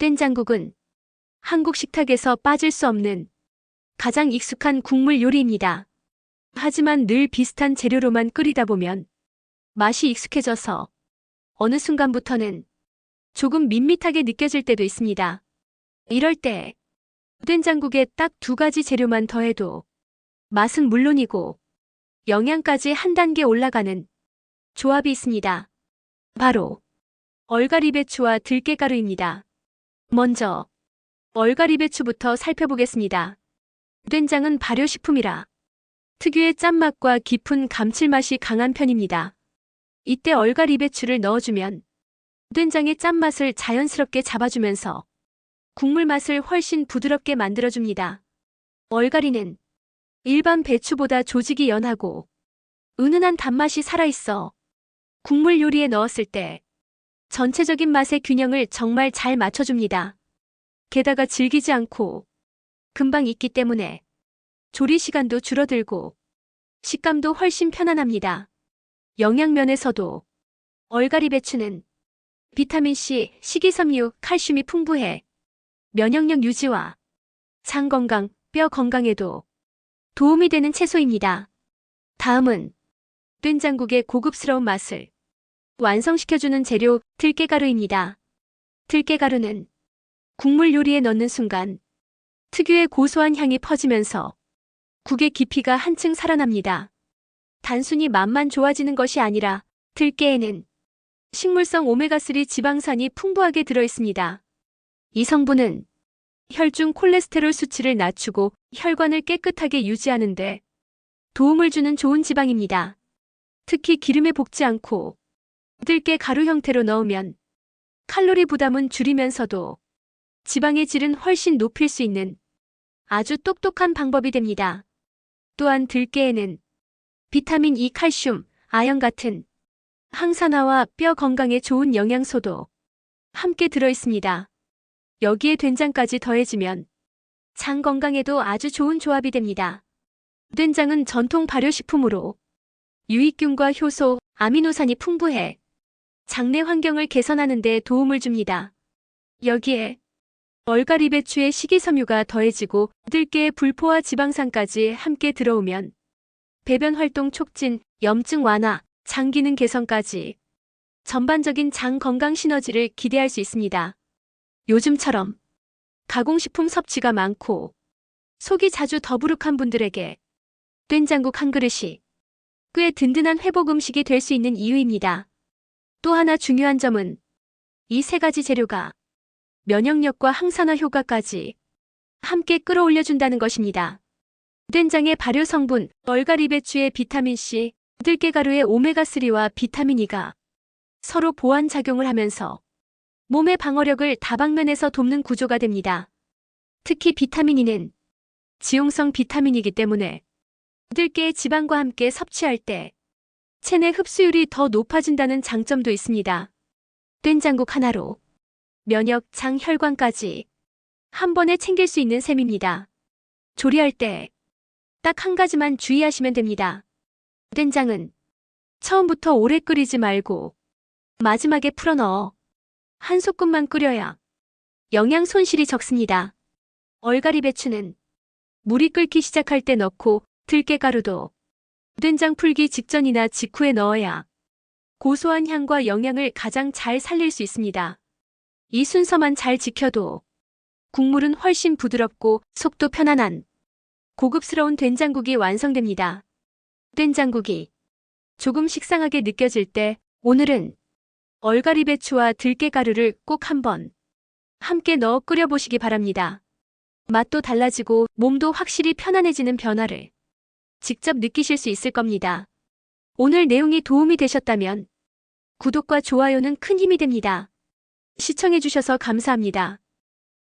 된장국은 한국 식탁에서 빠질 수 없는 가장 익숙한 국물 요리입니다. 하지만 늘 비슷한 재료로만 끓이다 보면 맛이 익숙해져서 어느 순간부터는 조금 밋밋하게 느껴질 때도 있습니다. 이럴 때 된장국에 딱 두 가지 재료만 더해도 맛은 물론이고 영양까지 한 단계 올라가는 조합이 있습니다. 바로 얼갈이 배추와 들깨가루입니다. 먼저 얼갈이 배추부터 살펴보겠습니다. 된장은 발효식품이라 특유의 짠맛과 깊은 감칠맛이 강한 편입니다. 이때 얼갈이 배추를 넣어주면 된장의 짠맛을 자연스럽게 잡아주면서 국물 맛을 훨씬 부드럽게 만들어줍니다. 얼갈이는 일반 배추보다 조직이 연하고 은은한 단맛이 살아있어 국물 요리에 넣었을 때 전체적인 맛의 균형을 정말 잘 맞춰줍니다. 게다가 질기지 않고 금방 익기 때문에 조리 시간도 줄어들고 식감도 훨씬 편안합니다. 영양면에서도 얼갈이 배추는 비타민C, 식이섬유, 칼슘이 풍부해 면역력 유지와 장 건강, 뼈 건강에도 도움이 되는 채소입니다. 다음은 된장국의 고급스러운 맛을 완성시켜주는 재료 들깨가루입니다. 들깨가루는 국물 요리에 넣는 순간 특유의 고소한 향이 퍼지면서 국의 깊이가 한층 살아납니다. 단순히 맛만 좋아지는 것이 아니라 들깨에는 식물성 오메가3 지방산이 풍부하게 들어있습니다. 이 성분은 혈중 콜레스테롤 수치를 낮추고 혈관을 깨끗하게 유지하는데 도움을 주는 좋은 지방입니다. 특히 기름에 볶지 않고 들깨 가루 형태로 넣으면 칼로리 부담은 줄이면서도 지방의 질은 훨씬 높일 수 있는 아주 똑똑한 방법이 됩니다. 또한 들깨에는 비타민 E, 칼슘, 아연 같은 항산화와 뼈 건강에 좋은 영양소도 함께 들어 있습니다. 여기에 된장까지 더해지면 장 건강에도 아주 좋은 조합이 됩니다. 된장은 전통 발효식품으로 유익균과 효소, 아미노산이 풍부해 장내 환경을 개선하는 데 도움을 줍니다. 여기에 얼갈이 배추의 식이섬유가 더해지고 들깨의 불포화 지방산까지 함께 들어오면 배변 활동 촉진, 염증 완화, 장 기능 개선까지 전반적인 장 건강 시너지를 기대할 수 있습니다. 요즘처럼 가공식품 섭취가 많고 속이 자주 더부룩한 분들에게 된장국 한 그릇이 꽤 든든한 회복 음식이 될 수 있는 이유입니다. 또 하나 중요한 점은 이 세 가지 재료가 면역력과 항산화 효과까지 함께 끌어올려준다는 것입니다. 된장의 발효 성분, 얼갈이 배추의 비타민C, 들깨가루의 오메가3와 비타민 E가 서로 보완 작용을 하면서 몸의 방어력을 다방면에서 돕는 구조가 됩니다. 특히 비타민 E는 지용성 비타민이기 때문에 들깨의 지방과 함께 섭취할 때 체내 흡수율이 더 높아진다는 장점도 있습니다. 된장국 하나로 면역, 장, 혈관까지 한 번에 챙길 수 있는 셈입니다. 조리할 때 딱 한 가지만 주의하시면 됩니다. 된장은 처음부터 오래 끓이지 말고 마지막에 풀어 넣어 한 소끔만 끓여야 영양 손실이 적습니다. 얼갈이 배추는 물이 끓기 시작할 때 넣고 들깨가루도 된장 풀기 직전이나 직후에 넣어야 고소한 향과 영양을 가장 잘 살릴 수 있습니다. 이 순서만 잘 지켜도 국물은 훨씬 부드럽고 속도 편안한 고급스러운 된장국이 완성됩니다. 된장국이 조금 식상하게 느껴질 때 오늘은 얼갈이 배추와 들깨가루를 꼭 한번 함께 넣어 끓여보시기 바랍니다. 맛도 달라지고 몸도 확실히 편안해지는 변화를 직접 느끼실 수 있을 겁니다. 오늘 내용이 도움이 되셨다면 구독과 좋아요는 큰 힘이 됩니다. 시청해주셔서 감사합니다.